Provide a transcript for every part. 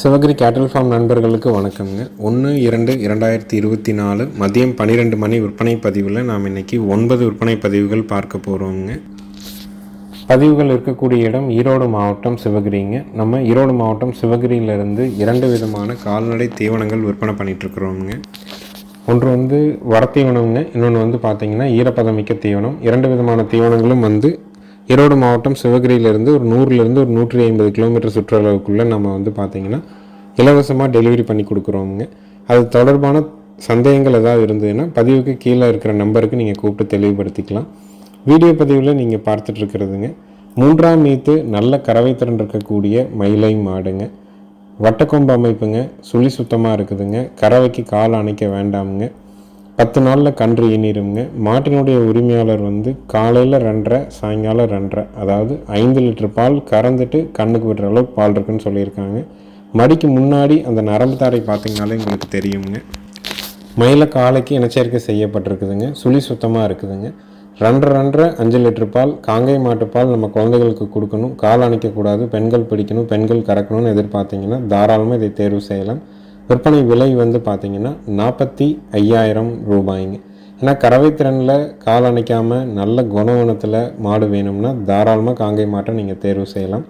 சிவகிரி கேட்டல் ஃபார்ம் நண்பர்களுக்கு வணக்கம்ங்க. ஒன்று இரண்டு இரண்டாயிரத்தி இருபத்தி நாலு மதியம் பன்னிரெண்டு மணி விற்பனை பதிவில் நாம் இன்னைக்கு ஒன்பது விற்பனை பதிவுகள் பார்க்க போகிறோங்க பதிவுகள் இருக்கக்கூடிய இடம் ஈரோடு மாவட்டம் சிவகிரிங்க. நம்ம ஈரோடு மாவட்டம் சிவகிரியிலிருந்து இரண்டு விதமான கால்நடை தீவனங்கள் விற்பனை பண்ணிகிட்ருக்குறோங்க ஒன்று வந்து வரத்தீவனம்ங்க இன்னொன்று வந்து பார்த்திங்கன்னா ஈரப்பதமிக்க தீவனம். இரண்டு விதமான தீவனங்களும் வந்து ஈரோடு மாவட்டம் சிவகிரியிலேருந்து ஒரு நூறுலேருந்து ஒரு நூற்றி ஐம்பது கிலோமீட்டர் சுற்றளவுக்குள்ளே நம்ம வந்து பார்த்திங்கன்னா இலவசமாக டெலிவரி பண்ணி கொடுக்குறோங்க அது தொடர்பான சந்தேகங்கள் ஏதாவது இருந்ததுன்னா பதிவுக்கு கீழே இருக்கிற நம்பருக்கு நீங்கள் கூப்பிட்டு தெளிவுபடுத்திக்கலாம். வீடியோ பதிவில் நீங்கள் பார்த்துட்ருக்கிறதுங்க மூன்றாம் மீத்து நல்ல கறவை திறன் இருக்கக்கூடிய மயிலை மாடுங்க. வட்டக்கொம்பு அமைப்புங்க. சுழி சுத்தமாக இருக்குதுங்க. கறவைக்கு கால் அணைக்க வேண்டாமுங்க. பத்து நாளில் கன்று ஈனிருங்க மாட்டினுடைய உரிமையாளர் வந்து காலையில் ரெண்டரை சாயங்காலம் ரெண்டரை அதாவது ஐந்து லிட்டர் பால் கறந்துட்டு கண்ணுக்கு விடுற அளவுக்கு பால் இருக்குன்னு சொல்லியிருக்காங்க. மடிக்கு முன்னாடி அந்த நரம்பு தாரை பார்த்தீங்கனாலே உங்களுக்கு தெரியுங்க. மயில காலைக்கு இனச்சேர்க்கை செய்யப்பட்டிருக்குதுங்க. சுழி சுத்தமாக இருக்குதுங்க. ரெண்டரை ரெண்டரை அஞ்சு லிட்டர் பால் காங்கை மாட்டுப்பால் நம்ம குழந்தைகளுக்கு கொடுக்கணும். கால் அணைக்கக்கூடாது பெண்கள் பிடிக்கணும் பெண்கள் கறக்கணும்னு எதிர்பார்த்தீங்கன்னா தாராளமாக இதை தேர்வு செய்யலாம். விற்பனை விலை வந்து பார்த்திங்கன்னா நாற்பத்தி ஐயாயிரம் ரூபாய்ங்க. ஏன்னா கறவை திறனில் கால் அணைக்காமல் நல்ல குணவனத்தில் மாடு வேணும்னா தாராளமாக காங்கை மாட்டை நீங்கள் தேர்வு செய்யலாம்.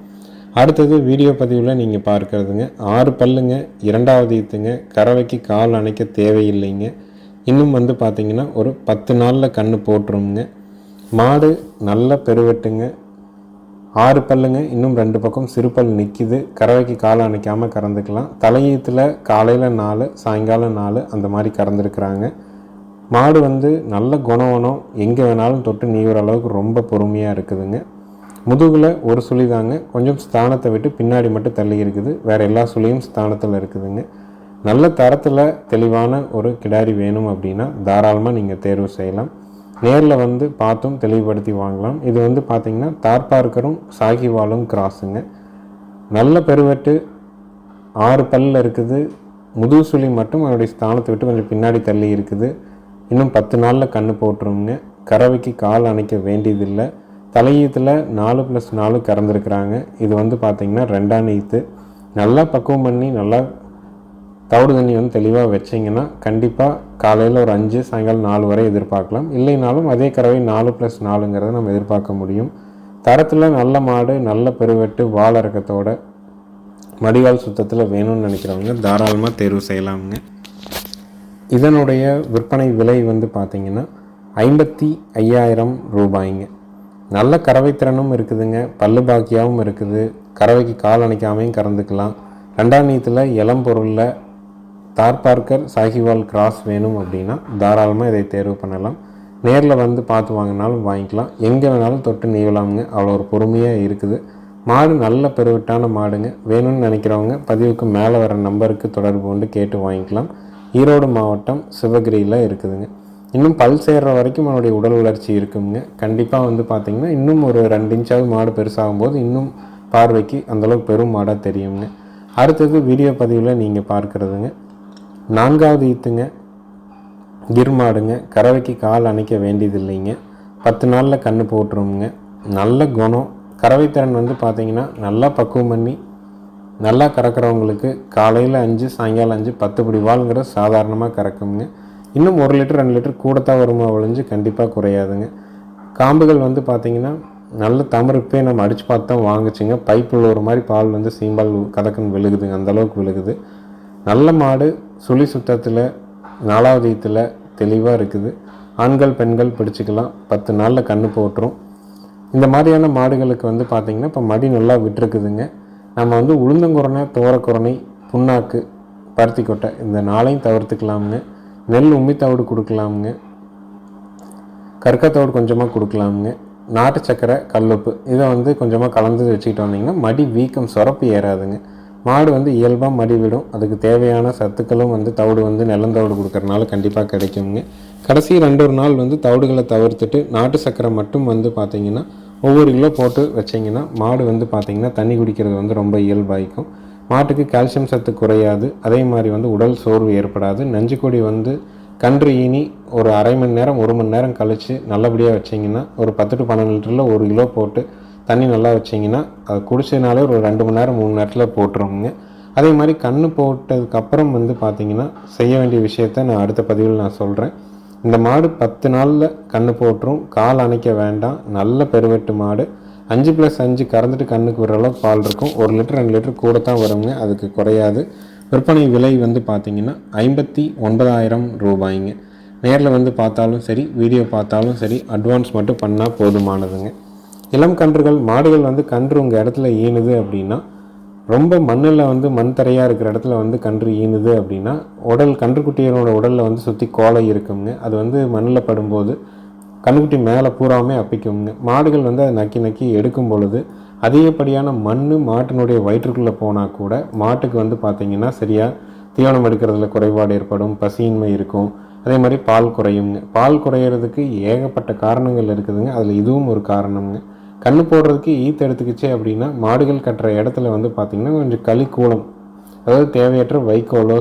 அடுத்தது வீடியோ பதிவில் நீங்கள் பார்க்கறதுங்க. ஆறு பல்லுங்க இரண்டாவது ஈத்துங்க. கறவைக்கு கால் அணைக்க தேவையில்லைங்க. இன்னும் வந்து பார்த்திங்கன்னா ஒரு பத்து நாளில் கன்று போட்டுருங்க மாடு நல்ல பெருவெட்டுங்க. ஆறு பல்லுங்க இன்னும் ரெண்டு பக்கம் சிறு பல் நிற்கிது கறவைக்கு காலை அணைக்காமல் கறந்துக்கலாம். தலையீத்தில் காலையில் நாலு சாயங்காலம் நாலு அந்த மாதிரி கறந்துருக்குறாங்க. மாடு வந்து நல்ல குணவனம். எங்கே வேணாலும் தொட்டு நீவுற அளவுக்கு ரொம்ப பொறுமையாக இருக்குதுங்க. முதுகில் ஒரு சுழி தாங்க. கொஞ்சம் ஸ்தானத்தை விட்டு பின்னாடி மட்டும் தள்ளி இருக்குது. வேறு எல்லா சுழியும் ஸ்தானத்தில் இருக்குதுங்க. நல்ல தரத்தில் தெளிவான ஒரு கிடாரி வேணும் அப்படின்னா தாராளமாக நீங்கள் தேர்வு செய்யலாம். நேரில் வந்து பார்த்தும் தெளிவுபடுத்தி வாங்கலாம். இது வந்து பார்த்திங்கன்னா தார்பார்க்கரும் சாகிவாலும் கிராஸுங்க. நல்ல பெருவெட்டு ஆறு பல்லில் இருக்குது. முதுகு சுழி மட்டும் அதனுடைய ஸ்தானத்தை விட்டு கொஞ்சம் பின்னாடி தள்ளி இருக்குது. இன்னும் பத்து நாளில் கண்ணு போட்டுருங்க கறவைக்கு கால் அணைக்க வேண்டியதில்லை. தலையீத்தில் நாலு ப்ளஸ் நாலு கறந்துருக்குறாங்க. இது வந்து பார்த்திங்கன்னா ரெண்டாம் நீத்து நல்லா பக்குவம் பண்ணி நல்லா தவிடு தண்ணி வந்து தெளிவாக வச்சிங்கன்னா கண்டிப்பாக காலையில் ஒரு அஞ்சு சாயங்காலம் நாலு வரை எதிர்பார்க்கலாம். இல்லைனாலும் அதே கறவை நாலு ப்ளஸ் நாலுங்கிறத நம்ம எதிர்பார்க்க முடியும். தரத்தில் நல்ல மாடு நல்ல பெருவெட்டு வாழ இறக்கத்தோட மடிவால் சுத்தத்தில் வேணும்னு நினைக்கிறவங்க தாராளமாக தேர்வு செய்யலாமுங்க. இதனுடைய விற்பனை விலை வந்து பார்த்திங்கன்னா ஐம்பத்தி ஐயாயிரம் ரூபாய்ங்க. நல்ல கறவைத்திறனும் இருக்குதுங்க. பல்லு பாக்கியாகவும் இருக்குது. கறவைக்கு கால் அணைக்காமையும் கறந்துக்கலாம். ரெண்டாம் நீத்தில் இளம் பொருளில் தார் பார்க்கர் சாகிவால் கிராஸ் வேணும் அப்படின்னா தாராளமாக இதை தேர்வு பண்ணலாம். நேரில் வந்து பார்த்து வாங்கினாலும் வாங்கிக்கலாம். எங்கே வேணாலும் தொட்டு நீவலாமுங்க. அவ்வளோ ஒரு பொறுமையாக இருக்குது. மாடு நல்ல பெருவிட்டான மாடுங்க. வேணும்னு நினைக்கிறவங்க பதிவுக்கு மேலே வர நம்பருக்கு தொடர்பு கொண்டு கேட்டு வாங்கிக்கலாம். ஈரோடு மாவட்டம் சிவகிரியில் இருக்குதுங்க. இன்னும் பல் சேர்ற வரைக்கும் அவனுடைய உடல் வளர்ச்சி இருக்குங்க. கண்டிப்பாக வந்து பார்த்திங்கன்னா இன்னும் ஒரு ரெண்டு இன்ச்சாவது மாடு பெருசாகும் போது இன்னும் பார்வைக்கு அந்தளவுக்கு பெரும் மாடாக தெரியுங்க. அடுத்தது வீடியோ பதிவில் நீங்கள் பார்க்குறதுங்க. நான்காவது ஈத்துங்க கிர் மாடுங்க கறவைக்கு கால் அணைக்க வேண்டியதில்லைங்க. பத்து நாளில் கன்று போட்டுருவோங்க நல்ல குணம். கறவை திறன் வந்து பார்த்திங்கன்னா நல்லா பக்குவம் பண்ணி நல்லா கறக்கிறவங்களுக்கு காலையில் அஞ்சு சாயங்காலம் அஞ்சு பத்து படி வாளுங்கிற சாதாரணமாக கறக்குங்க இன்னும் ஒரு லிட்டர் ரெண்டு லிட்டர் கூடத்தான் வருமா ஒழிஞ்சு கண்டிப்பாக குறையாதுங்க. காம்புகள் வந்து பார்த்திங்கன்னா நல்ல தமிழ்ப்பே நம்ம அடித்து பார்த்து தான் வாங்குச்சுங்க. பைப்பில் ஒரு மாதிரி பால் வந்து சீம்பால் கதக்குன்னு விழுகுதுங்க. அந்தளவுக்கு விழுகுது. நல்ல மாடு சுழி சுத்தத்தில் நாலாவது ஈத்தில் தெளிவாக இருக்குது. ஆண்கள் பெண்கள் பிடிச்சிக்கலாம். பத்து நாளில் கன்று போட்டுரும். இந்த மாதிரியான மாடுகளுக்கு வந்து பார்த்திங்கன்னா இப்போ மடி நல்லா விட்டுருக்குதுங்க. நம்ம வந்து உளுந்தங்குரணை தோரக்குரணை புண்ணாக்கு பருத்தி கொட்டை இந்த நாளையும் தவிர்த்துக்கலாமுங்க. நெல் உம்மி தவிடு கொடுக்கலாமுங்க. கற்கத்தோடு கொஞ்சமாக கொடுக்கலாமுங்க. நாட்டு சக்கரை கல்லுப்பு இதை வந்து கொஞ்சமாக கலந்து வச்சுக்கிட்டு வந்தீங்கன்னா மடி வீக்கம் சுரப்பு ஏறாதுங்க. மாடு வந்து இயல்பாக மடி விடும் அதுக்கு தேவையான சத்துக்களும் வந்து தவிடு வந்து நிலந்தவிடு கொடுக்குறனால கண்டிப்பாக கிடைக்குங்க கடைசி ரெண்டு ஒரு நாள் வந்து தவிடுகளை தவிர்த்துட்டு நாட்டு சக்கரை மட்டும் வந்து பார்த்திங்கன்னா ஒவ்வொரு கிலோ போட்டு வச்சிங்கன்னா மாடு வந்து பார்த்திங்கன்னா தண்ணி குடிக்கிறது வந்து ரொம்ப இயல்பாயிக்கும். மாட்டுக்கு கால்சியம் சத்து குறையாது. அதே மாதிரி வந்து உடல் சோர்வு ஏற்படாது. நஞ்சுக்கொடி வந்து கன்று ஈனி ஒரு அரை மணி நேரம் ஒரு மணி நேரம் கழித்து நல்லபடியாக வச்சிங்கன்னா ஒரு பத்து டு பன்னெண்டு லிட்டரில் ஒரு கிலோ போட்டு தண்ணி நல்லா வச்சிங்கன்னா அது குடிச்சதுனாலே ஒரு ரெண்டு மணி நேரம் மூணு நேரத்தில் போட்டுருவோங்க அதே மாதிரி கண் போட்டதுக்கப்புறம் வந்து பார்த்திங்கன்னா செய்ய வேண்டிய விஷயத்த நான் அடுத்த பதிவில் நான் சொல்கிறேன் இந்த மாடு பத்து நாளில் கண் போட்டுரும். கால் அணைக்க வேண்டாம். நல்ல பெருவெட்டு மாடு. அஞ்சு ப்ளஸ் அஞ்சு கறந்துட்டு கண்ணுக்கு வர அளவுக்கு பால் இருக்கும். ஒரு லிட்டர் ரெண்டு லிட்டர் கூட தான் வருங்க. அதுக்கு குறையாது. விற்பனை விலை வந்து பார்த்திங்கன்னா ஐம்பத்தி ஒன்பதாயிரம் ரூபாய்ங்க. நேரில் வந்து பார்த்தாலும் சரி வீடியோ பார்த்தாலும் சரி அட்வான்ஸ் மட்டும் பண்ணால் போதுமானதுங்க. இளம் கன்றுகள் மாடுகள் வந்து கன்று உங்கள் இடத்துல ஈனுது அப்படின்னா ரொம்ப மண்ணில் வந்து மண் தரையாக இருக்கிற இடத்துல வந்து கன்று ஈனுது அப்படின்னா உடல் கன்றுக்குட்டியனோட உடலில் வந்து சுற்றி கோலை இருக்குங்க அது வந்து மண்ணில் படும்போது கன்றுக்குட்டி மேலே பூராமே அப்பிக்குங்க மாடுகள் வந்து அதை நக்கி நக்கி எடுக்கும் பொழுது அதிகப்படியான மண் மாட்டினுடைய வயிற்றுக்குள்ளே போனால் கூட மாட்டுக்கு வந்து பார்த்திங்கன்னா சரியாக தீவனம் எடுக்கிறதுல குறைபாடு ஏற்படும் பசியின்மை இருக்கும். அதே மாதிரி பால் குறையுங்க பால் குறையிறதுக்கு ஏகப்பட்ட காரணங்கள் இருக்குதுங்க. அதில் இதுவும் ஒரு காரணம்ங்க. கண்ணு போடுறதுக்கு ஈத்து எடுத்துக்கிச்சு அப்படின்னா மாடுகள் கட்டுற இடத்துல வந்து பார்த்திங்கன்னா கொஞ்சம் களி கூலம் அதாவது தேவையற்ற வைக்கோலோ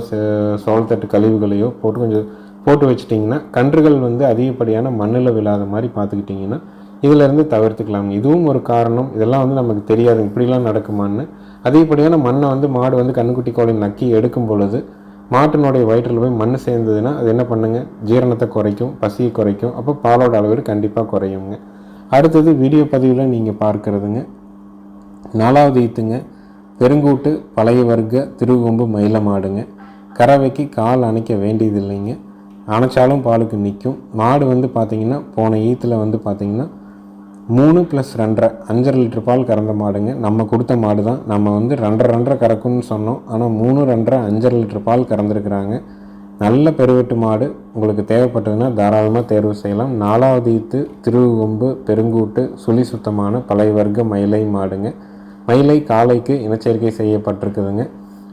சோளத்தட்டு கழிவுகளையோ போட்டு கொஞ்சம் போட்டு வச்சிட்டிங்கன்னா கன்றுகள் வந்து அதிகப்படியான மண்ணில் விழாத மாதிரி பார்த்துக்கிட்டிங்கன்னா இதிலேருந்து தவிர்த்துக்கலாம் இதுவும் ஒரு காரணம். இதெல்லாம் வந்து நமக்கு தெரியாது. இப்படிலாம் நடக்குமான்னு. அதிகப்படியான மண்ணை வந்து மாடு வந்து கண்ணுக்குட்டி கோழி நக்கி எடுக்கும் பொழுது மாட்டினுடைய வயிற்றில் போய் மண் சேர்ந்ததுன்னா அது என்ன பண்ணுங்க? ஜீரணத்தை குறைக்கும் பசியை குறைக்கும். அப்போ பாலோட அளவு கண்டிப்பாக குறையுங்க. அடுத்தது வீடியோ பதிவில் நீங்கள் பார்க்குறதுங்க. நாலாவது ஈத்துங்க பெருங்கூட்டு பழைய வர்க்க திருகொம்பு மயில மாடுங்க. கறவைக்கு கால் அணைக்க வேண்டியது இல்லைங்க அணைச்சாலும் பாலுக்கு நிற்கும் மாடு வந்து பார்த்திங்கன்னா போன ஈத்தில் வந்து பார்த்திங்கன்னா மூணு ப்ளஸ் ரெண்டரை அஞ்சரை லிட்டர் பால் கறந்த மாடுங்க. நம்ம கொடுத்த மாடு தான் நம்ம வந்து ரெண்டரை ரெண்டரை கறக்கும்னு சொன்னோம். ஆனால் மூணு ரெண்டரை அஞ்சரை லிட்டர் பால் கறந்துருக்குறாங்க. நல்ல பெருவெட்டு மாடு உங்களுக்கு தேவைப்பட்டதுன்னா தாராளமாக தேர்வு செய்யலாம். நாலாவது ஈத்து திருவுகொம்பு பெருங்கூட்டு சுழி சுத்தமான பழைய வர்க்க மயிலை மாடுங்க. மயிலை காலைக்கு இனச்சேர்க்கை செய்யப்பட்டிருக்குதுங்க.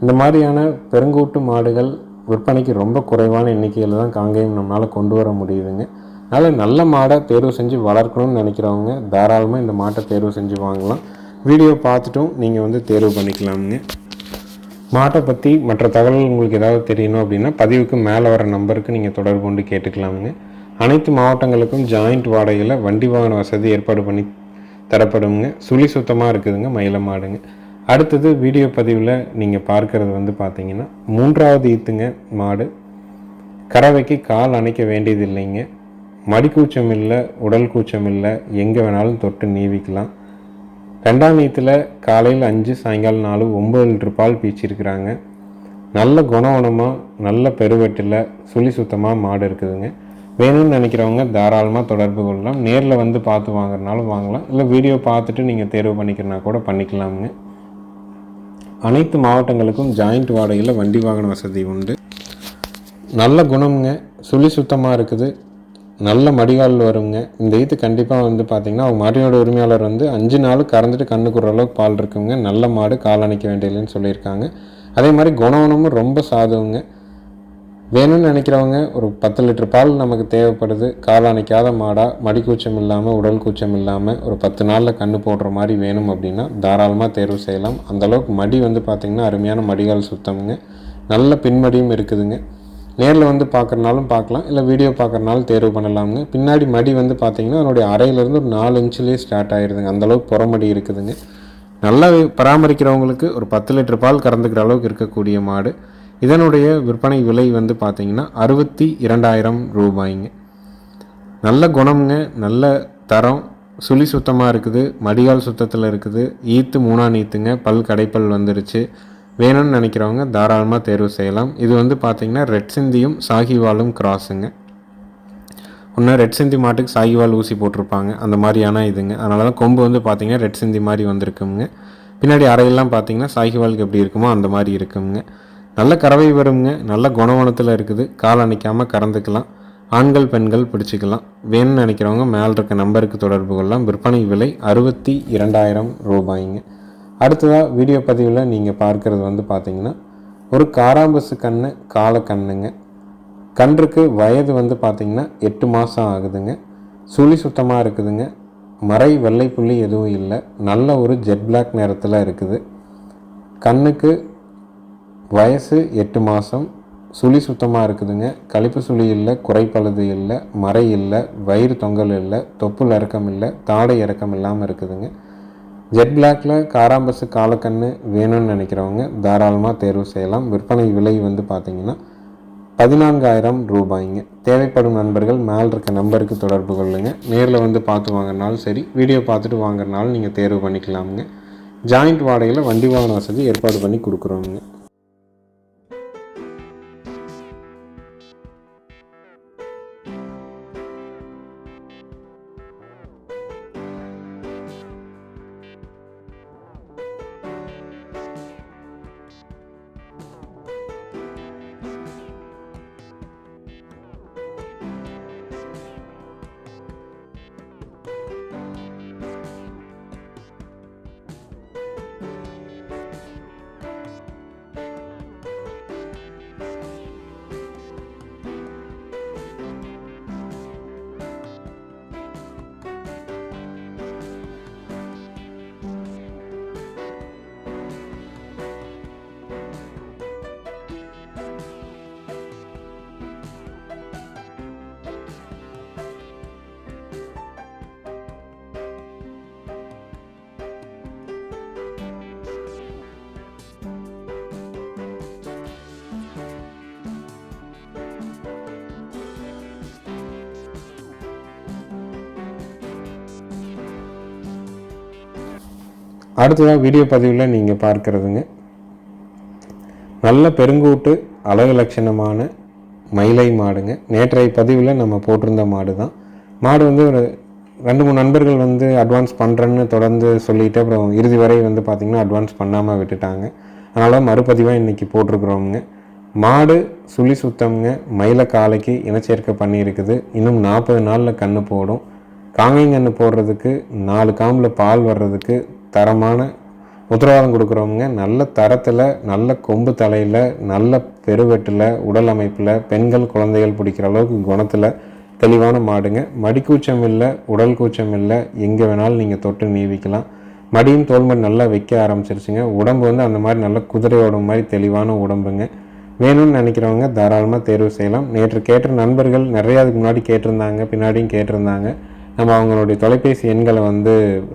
இந்த மாதிரியான பெருங்கூட்டு மாடுகள் விற்பனைக்கு ரொம்ப குறைவான எண்ணிக்கையில் தான் காங்கேயம் நம்மளால் கொண்டு வர முடியுதுங்க. அதனால் நல்ல மாடை தேர்வு செஞ்சு வளர்க்கணும்னு நினைக்கிறவங்க தாராளமாக இந்த மாட்டை தேர்வு செஞ்சு வாங்கலாம். வீடியோ பார்த்துட்டும் நீங்கள் வந்து தேர்வு பண்ணிக்கலாமுங்க. மாட்டை பற்றி மற்ற தகவல்கள் உங்களுக்கு ஏதாவது தெரியணும் அப்படின்னா பதிவுக்கு மேலே வர நம்பருக்கு நீங்கள் தொடர்பு கொண்டு கேட்டுக்கலாமுங்க. அனைத்து மாவட்டங்களுக்கும் ஜாயிண்ட் வாடகையில் வண்டி வாகன வசதி ஏற்பாடு பண்ணி தரப்படுங்க சுழி சுத்தமாக இருக்குதுங்க மயில மாடுங்க. அடுத்தது வீடியோ பதிவில் நீங்கள் பார்க்கறது வந்து பார்த்தீங்கன்னா மூன்றாவது ஈத்துங்க மாடு. கறவைக்கு கால் அணைக்க வேண்டியது இல்லைங்க. மடிக்கூச்சம் இல்லை உடல் கூச்சம் இல்லை எங்கே வேணாலும் தொட்டு நீவிக்கலாம். ரெண்டாம் நீத்தில் காலையில் அஞ்சு சாயங்காலம் நாலு ஒம்பது லிட்டர் பால் பீச்சிருக்கிறாங்க. நல்ல குணவனமாக நல்ல பெருவெட்டில் சுழி சுத்தமாக மாடு இருக்குதுங்க. வேணும்னு நினைக்கிறவங்க தாராளமாக தொடர்பு கொள்ளலாம். நேரில் வந்து பார்த்து வாங்குறதுனாலும் வாங்கலாம். இல்லை வீடியோ பார்த்துட்டு நீங்கள் தேர்வு பண்ணிக்கிறனா கூட பண்ணிக்கலாமுங்க. அனைத்து மாவட்டங்களுக்கும் ஜாயிண்ட் வாடகையில் வண்டி வாகன வசதி உண்டு. நல்ல குணம்ங்க. சுழி சுத்தமாக இருக்குது. நல்ல மடிகால் வருங்க. இந்த ஈத்து கண்டிப்பாக வந்து பார்த்திங்கன்னா அவங்க மாட்டினோட உரிமையாளர் வந்து அஞ்சு நாள் கறந்துட்டு கண்ணுக்குற அளவுக்கு பால் இருக்குங்க. நல்ல மாடு கால் அணைக்க வேண்டியதுன்னு சொல்லியிருக்காங்க. அதே மாதிரி குணவனமும் ரொம்ப சாதுவுங்க. வேணும்னு நினைக்கிறவங்க ஒரு பத்து லிட்டர் பால் நமக்கு தேவைப்படுது. கால் அணைக்காத மாடாக மடி கூச்சம் இல்லாமல் உடல் கூச்சம் இல்லாமல் ஒரு பத்து நாளில் கண்ணு போடுற மாதிரி வேணும் அப்படின்னா தாராளமாக தேர்வு செய்யலாம். அந்தளவுக்கு மடி வந்து பார்த்திங்கன்னா அருமையான மடிகால் சுத்தமுங்க. நல்ல பின்மடியும் இருக்குதுங்க. நேரில் வந்து பார்க்குறனாலும் பார்க்கலாம் இல்லை வீடியோ பார்க்குறனாலும் தேர்வு பண்ணலாமுங்க பின்னாடி மடி வந்து பார்த்திங்கன்னா அதனுடைய அறையிலேருந்து ஒரு நாலு இன்ச்சுலேயே ஸ்டார்ட் ஆகிடுதுங்க அந்தளவுக்கு புறமடி இருக்குதுங்க. நல்லா பராமரிக்கிறவங்களுக்கு ஒரு பத்து லிட்டர் பால் கறந்துக்கிற அளவுக்கு இருக்கக்கூடிய மாடு. இதனுடைய விற்பனை விலை வந்து பார்த்திங்கன்னா அறுபத்தி இரண்டாயிரம் ரூபாய்ங்க. நல்ல குணம்ங்க நல்ல தரம். சுழி சுத்தமாக இருக்குது மடிகால் சுத்தத்தில் இருக்குது. ஈத்து மூணா நீத்துங்க பல் கடைப்பல் வந்துருச்சு. வேணும்னு நினைக்கிறவங்க தாராளமாக தேர்வு செய்யலாம். இது வந்து பார்த்திங்கன்னா ரெட் சிந்தியும் சாகிவாலும் கிராஸுங்க. ஒன்று ரெட் சிந்தி மாட்டுக்கு சாகிவால் ஊசி போட்டிருப்பாங்க. அந்த மாதிரியான இதுங்க. அதனால தான் கொம்பு வந்து பார்த்திங்கன்னா ரெட் சிந்தி மாதிரி வந்திருக்குங்க. பின்னாடி அறையெல்லாம் பார்த்திங்கன்னா சாகிவாலுக்கு எப்படி இருக்குமோ அந்த மாதிரி இருக்குங்க. நல்ல கறவை வருங்க. நல்ல குணவனத்தில் இருக்குது. கால் அணைக்காமல் கறந்துக்கலாம். ஆண்கள் பெண்கள் பிடிச்சிக்கலாம். வேணும்னு நினைக்கிறவங்க மேலே இருக்க நம்பருக்கு தொடர்பு கொள்ளலாம். விற்பனை விலை அறுபத்தி இரண்டாயிரம் ரூபாய்ங்க. அடுத்ததாக வீடியோ பதிவில் நீங்கள் பார்க்குறது வந்து பார்த்தீங்கன்னா ஒரு காராம்பசு கண்ணு கால கண்ணுங்க. கன்றுக்கு வயது வந்து பார்த்திங்கன்னா எட்டு மாதம் ஆகுதுங்க. சுழி சுத்தமாக இருக்குதுங்க. மறை வெள்ளை புள்ளி எதுவும் இல்லை. நல்ல ஒரு ஜெட் பிளாக் நிறத்தில் இருக்குது. கண்ணுக்கு வயசு எட்டு மாதம் சுழி சுத்தமாக இருக்குதுங்க. கழிப்பு சுழி இல்லை குறைப்பழுது இல்லை மறை இல்லை வயிறு தொங்கல் இல்லை தொப்புள் இறக்கம் இல்லை தாடை இறக்கம் இல்லாமல் இருக்குதுங்க. ஜெட் பிளாக்ல காராம்பஸு காலக்கண்ணு வேணும்னு நினைக்கிறவங்க தாராளமாக தேர்வு செய்யலாம். விற்பனை விலை வந்து பார்த்தீங்கன்னா பதினான்காயிரம் ரூபாய்ங்க. தேவைப்படும் நண்பர்கள் மேல் இருக்க நம்பருக்கு தொடர்பு கொள்ளுங்க. நேரில் வந்து பார்த்து வாங்குறனாலும் சரி வீடியோ பார்த்துட்டு வாங்குறனாலும் நீங்கள் தேர்வு பண்ணிக்கலாமுங்க. ஜாயிண்ட் வாடகையில் வண்டி வாகன வசதி ஏற்பாடு பண்ணி கொடுக்குறோங்க அடுத்ததாக வீடியோ பதிவில் நீங்கள் பார்க்குறதுங்க. நல்ல பெருங்கூட்டு அழகு லட்சணமான மயிலை மாடுங்க. நேற்றைய பதிவில் நம்ம போட்டிருந்த மாடு தான் மாடு வந்து ஒரு ரெண்டு மூணு நண்பர்கள் வந்து அட்வான்ஸ் பண்ணுறேன்னு தொடர்ந்து சொல்லிவிட்டு அப்புறம் இறுதி வரை வந்து பார்த்திங்கன்னா அட்வான்ஸ் பண்ணாமல் விட்டுட்டாங்க. அதனால் மறுபதிவாக இன்றைக்கி போட்டிருக்குறோமுங்க. மாடு சுழி சுத்தம்ங்க. மயில காலைக்கு இனச்சேர்க்கை பண்ணியிருக்குது. இன்னும் நாற்பது நாளில் கன்று போடும். காங்கை கன்று போடுறதுக்கு நாலு காம்பில் பால் வர்றதுக்கு தரமான உத்தரவாதம் கொடுக்குறவங்க நல்ல தரத்தில் நல்ல கொம்பு தலையில் நல்ல பெருவெட்டில் உடல் அமைப்பில் பெண்கள் குழந்தைகள் பிடிக்கிற அளவுக்கு குணத்தில் தெளிவான மாடுங்க. மடிக்கூச்சம் இல்லை உடல் கூச்சம் இல்லை எங்கே வேணாலும் நீங்கள் தொட்டு நீவிக்கலாம். மடியும் தோல்மடி நல்லா வைக்க ஆரம்பிச்சிருச்சுங்க. உடம்பு வந்து அந்த மாதிரி நல்ல குதிரையோட மாதிரி தெளிவான உடம்புங்க. வேணும்னு நினைக்கிறவங்க தாராளமாக தேர்வு செய்யலாம். நேற்று கேட்ட நண்பர்கள் நிறையா அதுக்கு முன்னாடி கேட்டிருந்தாங்க பின்னாடியும் கேட்டிருந்தாங்க. நம்ம அவங்களுடைய தொலைபேசி எண்களை வந்து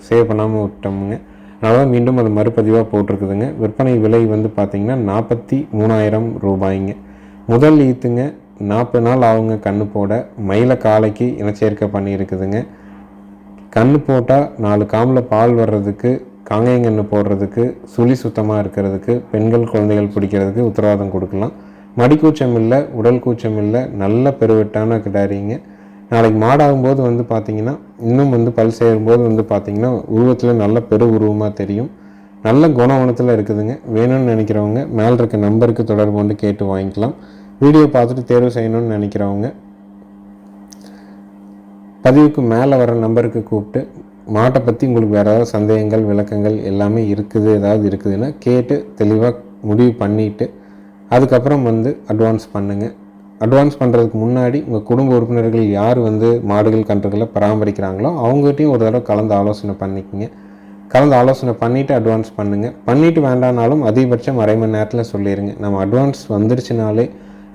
சேவ் பண்ணாமல் விட்டோமுங்க. அதனால் மீண்டும் அது மறுபதிவாக போட்டிருக்குதுங்க. விற்பனை விலை வந்து பார்த்திங்கன்னா நாற்பத்தி மூணாயிரம் ரூபாய்ங்க. முதல் ஈத்துங்க நாற்பது நாள் ஆகுங்க கண்ணு போட. மயில காலைக்கு இனச்சேர்க்கை பண்ணியிருக்குதுங்க. கண்ணு போட்டால் நாலு காமில் பால் வர்றதுக்கு காங்கையங்கன்று போடுறதுக்கு சுழி சுத்தமாக இருக்கிறதுக்கு பெண்கள் குழந்தைகள் பிடிக்கிறதுக்கு உத்தரவாதம் கொடுக்கலாம். மடிக்கூச்சம் இல்லை உடல் கூச்சம் இல்லை நல்ல பெருவெட்டான கிடாரிங்க. நாளைக்கு மாடாகும்போது வந்து பார்த்திங்கன்னா இன்னும் வந்து பல் சேரும்போது வந்து பார்த்திங்கன்னா உருவத்தில் நல்ல பெரு உருவமாக தெரியும். நல்ல குணவனத்தில் இருக்குதுங்க. வேணும்னு நினைக்கிறவங்க மேலே இருக்க நம்பருக்கு தொடர்பு கொண்டு கேட்டு வாங்கிக்கலாம். வீடியோ பார்த்துட்டு தேர்வு செய்யணும்னு நினைக்கிறவங்க பதிவுக்கு மேலே வர நம்பருக்கு கூப்பிட்டு மாட்டை பற்றி உங்களுக்கு வேறு ஏதாவது சந்தேகங்கள் விளக்கங்கள் எல்லாமே இருக்குது ஏதாவது இருக்குதுன்னா கேட்டு தெளிவாக முடிவு பண்ணிவிட்டு அதுக்கப்புறம் வந்து அட்வான்ஸ் பண்ணுங்கள் அட்வான்ஸ் பண்ணுறதுக்கு முன்னாடி உங்கள் குடும்ப உறுப்பினர்கள் யார் வந்து மாடுகள் கன்றுகளை பராமரிக்கிறாங்களோ அவங்ககிட்டையும் ஒரு தடவை கலந்து ஆலோசனை பண்ணிக்கோங்க. கலந்து ஆலோசனை பண்ணிவிட்டு அட்வான்ஸ் பண்ணுங்கள் பண்ணிவிட்டு வேண்டானாலும் அதிகபட்சம் அரை மணி நேரத்தில் சொல்லிடுங்க நம்ம அட்வான்ஸ் வந்துருச்சுனாலே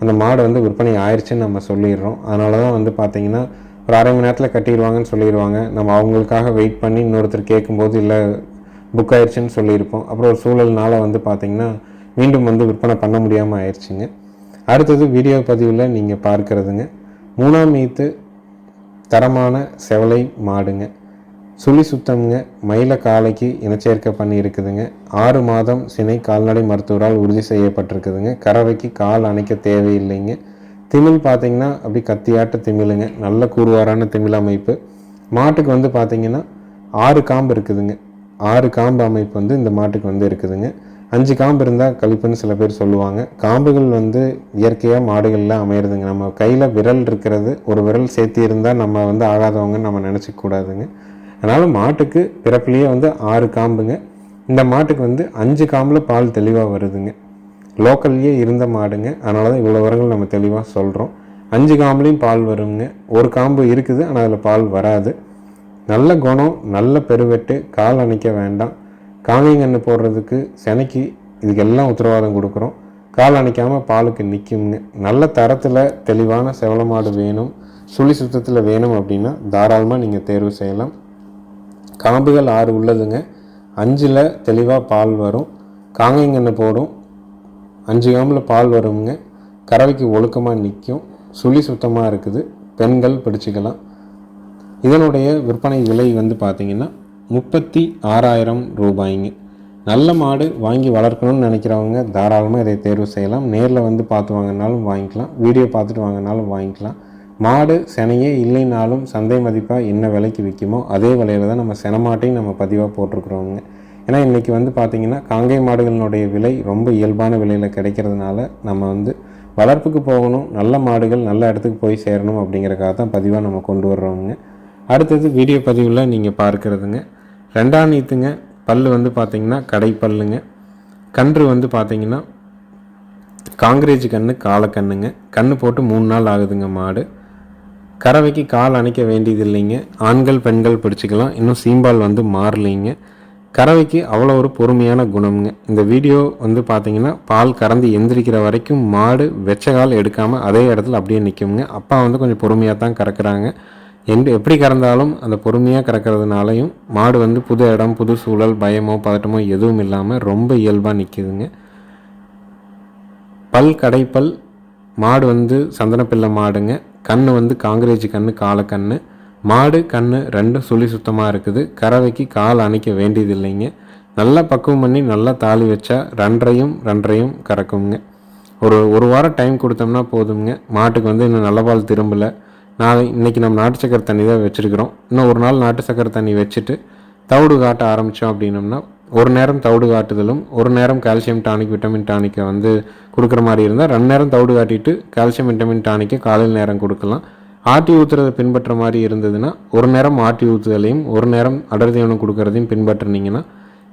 அந்த மாடு வந்து விற்பனை ஆயிடுச்சுன்னு நம்ம சொல்லிடுறோம். அதனால தான் வந்து பார்த்திங்கன்னா ஒரு அரை மணி நேரத்தில் கட்டிடுவாங்கன்னு சொல்லிடுவாங்க. நம்ம அவங்களுக்காக வெயிட் பண்ணி இன்னொருத்தர் கேட்கும்போது இல்லை புக் ஆயிடுச்சுன்னு சொல்லியிருப்போம். அப்புறம் ஒரு சூழல்னால வந்து பார்த்திங்கன்னா மீண்டும் வந்து விற்பனை பண்ண முடியாமல் ஆயிடுச்சுங்க அடுத்தது வீடியோ பதிவில் நீங்கள் பார்க்குறதுங்க. மூணாம் ஈத்து தரமான செவலை மாடுங்க. சுழி சுத்தம்ங்க மயில காலைக்கு இனச்சேர்க்கை பண்ணி இருக்குதுங்க ஆறு மாதம் சினை கால்நடை மருத்துவரால் உறுதி செய்யப்பட்டிருக்குதுங்க. கறவைக்கு கால் அணைக்க தேவையில்லைங்க. திமிழ் பார்த்தீங்கன்னா அப்படி கத்தியாட்ட திமிழுங்க. நல்ல கூறுவாரான திமிழ் அமைப்பு. மாட்டுக்கு வந்து பார்த்தீங்கன்னா ஆறு காம்பு இருக்குதுங்க. ஆறு காம்பு அமைப்பு வந்து இந்த மாட்டுக்கு வந்து இருக்குதுங்க. அஞ்சு காம்பு இருந்தால் கழிப்புன்னு சில பேர் சொல்லுவாங்க. காம்புகள் வந்து இயற்கையாக மாடுகளில் அமையிறதுங்க. நம்ம கையில் விரல் இருக்கிறது ஒரு விரல் சேர்த்தி இருந்தால் நம்ம வந்து ஆகாதவங்கன்னு நம்ம நினச்சிக்கூடாதுங்க அதனால் மாட்டுக்கு பிறப்புலேயே வந்து ஆறு காம்புங்க. இந்த மாட்டுக்கு வந்து அஞ்சு காம்பில் பால் தெளிவாக வருதுங்க. லோக்கல்லையே இருந்த மாடுங்க. அதனால தான் இவ்வளோ வரங்கள் நம்ம தெளிவாக சொல்கிறோம் அஞ்சு காம்புலேயும் பால் வருங்க. ஒரு காம்பு இருக்குது ஆனால் அதில் பால் வராது. நல்ல குணம் நல்ல பெருவெட்டு கால் அணைக்க வேண்டாம். காங்கைங்கன்று போடுறதுக்கு செனைக்கு இதுக்கெல்லாம் உத்தரவாதம் கொடுக்குறோம். கால் அணைக்காமல் பாலுக்கு நிற்குங்க நல்ல தரத்தில் தெளிவான செவலமாடு வேணும். சுழி சுத்தத்தில் வேணும் அப்படின்னா தாராளமாக நீங்கள் தேர்வு செய்யலாம். காம்புகள் ஆறு உள்ளதுங்க. அஞ்சில் தெளிவாக பால் வரும். காங்கைங்கன்று போடும். அஞ்சு காம்பில் பால் வருங்க. கறவைக்கு ஒழுக்கமாக நிற்கும் சுழி சுத்தமாக இருக்குது. பெண்கள் பிடிச்சிக்கலாம். இதனுடைய விற்பனை விலை வந்து பார்த்திங்கன்னா முப்பத்தி ஆறாயிரம் ரூபாய்ங்க. நல்ல மாடு வாங்கி வளர்க்கணும்னு நினைக்கிறவங்க தாராளமாக இதை தேர்வு செய்யலாம். நேரில் வந்து பார்த்து வாங்கினாலும் வாங்கிக்கலாம். வீடியோ பார்த்துட்டு வாங்கினாலும் வாங்கிக்கலாம். மாடு செனையே இல்லைனாலும் சந்தை மதிப்பாக என்ன விலைக்கு விற்குமோ அதே விலையில் தான் நம்ம செனமாட்டையும் நம்ம பதிவாக போட்டிருக்கிறோங்க ஏன்னா இன்றைக்கி வந்து பார்த்திங்கன்னா காங்கை மாடுகளினுடைய விலை ரொம்ப இயல்பான விலையில் கிடைக்கிறதுனால நம்ம வந்து வளர்ப்புக்கு போகணும் நல்ல மாடுகள் நல்ல இடத்துக்கு போய் சேரணும் அப்படிங்கிறக்காக தான் பதிவாக நம்ம கொண்டு வர்றோங்க அடுத்தது வீடியோ பதிவில் நீங்கள் பார்க்குறதுங்க. ரெண்டாம் நீத்துங்க பல் வந்து பார்த்திங்கன்னா கடை பல்லுங்க கன்று வந்து பார்த்திங்கன்னா காங்கிரேஜ் கன்று காலக்கண்ணுங்க கன்று போட்டு மூணு நாள் ஆகுதுங்க மாடு. கறவைக்கு கால் அணைக்க வேண்டியது இல்லைங்க ஆண்கள் பெண்கள் பிடிச்சிக்கலாம். இன்னும் சீம்பால் வந்து மாறலைங்க. கறவைக்கு அவ்வளோ ஒரு பொறுமையான குணம்ங்க. இந்த வீடியோ வந்து பார்த்தீங்கன்னா பால் கறந்து எந்திரிக்கிற வரைக்கும் மாடு வெச்ச கால் எடுக்காமல் அதே இடத்துல அப்படியே நிற்குங்க அப்பா வந்து கொஞ்சம் பொறுமையாக தான் கறக்குறாங்க. எந்த எப்படி கறந்தாலும் அந்த பொறுமையாக கறக்கிறதுனாலையும் மாடு வந்து புது இடம் புது சூழல் பயமோ பதட்டமோ எதுவும் இல்லாமல் ரொம்ப இயல்பாக நிற்கிதுங்க பல் கடைப்பல் மாடு வந்து சந்தனப்பிள்ளை மாடுங்க. கண் வந்து காங்கிரேஜ் கண் காலக்கண் மாடு கண் ரெண்டும் சுழி சுத்தமாக இருக்குது. கறவைக்கு கால் அணைக்க வேண்டியது இல்லைங்க நல்லா பக்குவம் பண்ணி நல்லா தாலி வச்சா ரெண்டரையும் ரெண்டரையும் கறக்குங்க. ஒரு ஒரு வாரம் டைம் கொடுத்தோம்னா போதுங்க மாட்டுக்கு வந்து இன்னும் நல்ல பால் திரும்பலை. நாளை இன்றைக்கி நம்ம நாட்டு சக்கரை தண்ணி தான் வச்சுருக்கிறோம். இன்னும் ஒரு நாள் நாட்டு சக்கரை தண்ணி வச்சுட்டு தவிடு காட்ட ஆரம்பித்தோம் அப்படின்னம்னா ஒரு நேரம் தவிடு காட்டுதலும் ஒரு நேரம் கால்சியம் டானிக் விட்டமின் டானிக்கை வந்து கொடுக்குற மாதிரி இருந்தால் ரெண்டு நேரம் தவிடு காட்டிட்டு கால்சியம் விட்டமின் டானிக்கை காலையில் நேரம் கொடுக்கலாம். ஆட்டி ஊற்றுறதை பின்பற்ற மாதிரி இருந்ததுன்னா ஒரு நேரம் ஆட்டி ஊற்றுதலையும் ஒரு நேரம் அடர் தீவனம் கொடுக்கறதையும் பின்பற்றினீங்கன்னா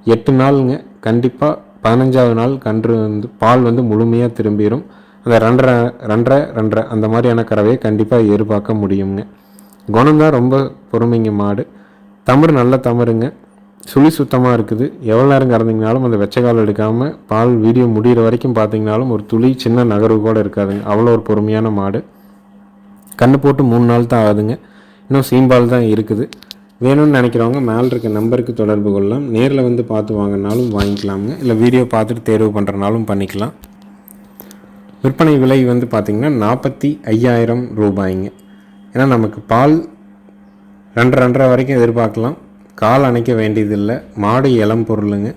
எட்டு நாளுங்க கண்டிப்பாக பதினஞ்சாவது நாள் கன்று வந்து பால் வந்து முழுமையாக திரும்பிடும் அந்த ரெண்டரை ரெண்டரை ரெண்டரை அந்த மாதிரியான கறவையை கண்டிப்பாக எதிர்பார்க்க முடியுங்க. குணம் தான் ரொம்ப பொறுமைங்க மாடு. தமிழ் நல்ல தமிருங்க சுழி சுத்தமாக இருக்குது. எவ்வளோ நேரம் கறந்தீங்கனாலும் அந்த வெச்சக்கால் எடுக்காமல் பால் வீடியோ முடிகிற வரைக்கும் பார்த்தீங்கனாலும் ஒரு துளி சின்ன நகர்வு கூட இருக்காதுங்க. அவ்வளோ ஒரு பொறுமையான மாடு. கண்ணு போட்டு மூணு நாள் தான் ஆகுதுங்க. இன்னும் சீம்பால் தான் இருக்குது. வேணும்னு நினைக்கிறவங்க மேலே இருக்க நம்பருக்கு தொடர்பு கொள்ளலாம். நேரில் வந்து பார்த்து வாங்கினாலும் வாங்கிக்கலாமுங்க. இல்லை வீடியோ பார்த்துட்டு தேர்வு பண்ணுறனாலும் பண்ணிக்கலாம். விற்பனை விலை வந்து பார்த்திங்கன்னா நாற்பத்தி ஐயாயிரம் ரூபாய்ங்க. ஏன்னா நமக்கு பால் ரெண்டரை ரெண்டரை வரைக்கும் எதிர்பார்க்கலாம். கால் அணைக்க வேண்டியதில்லை. மாடு இளம் பொருளுங்க.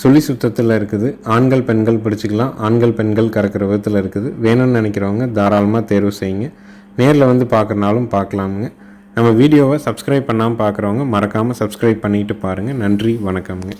சுழி சுத்தத்தில் இருக்குது. ஆண்கள் பெண்கள் பிடிச்சிக்கலாம். ஆண்கள் பெண்கள் கறக்கிற விதத்தில் இருக்குது. வேணும்னு நினைக்கிறவங்க தாராளமாக தேர்வு செய்யுங்க. நேரில் வந்து பார்க்குறனாலும் பார்க்கலாமுங்க நம்ம வீடியோவை சப்ஸ்கிரைப் பண்ணாமல் பார்க்குறவங்க மறக்காமல் சப்ஸ்கிரைப் பண்ணிட்டு பாருங்கள் நன்றி வணக்கம்ங்க.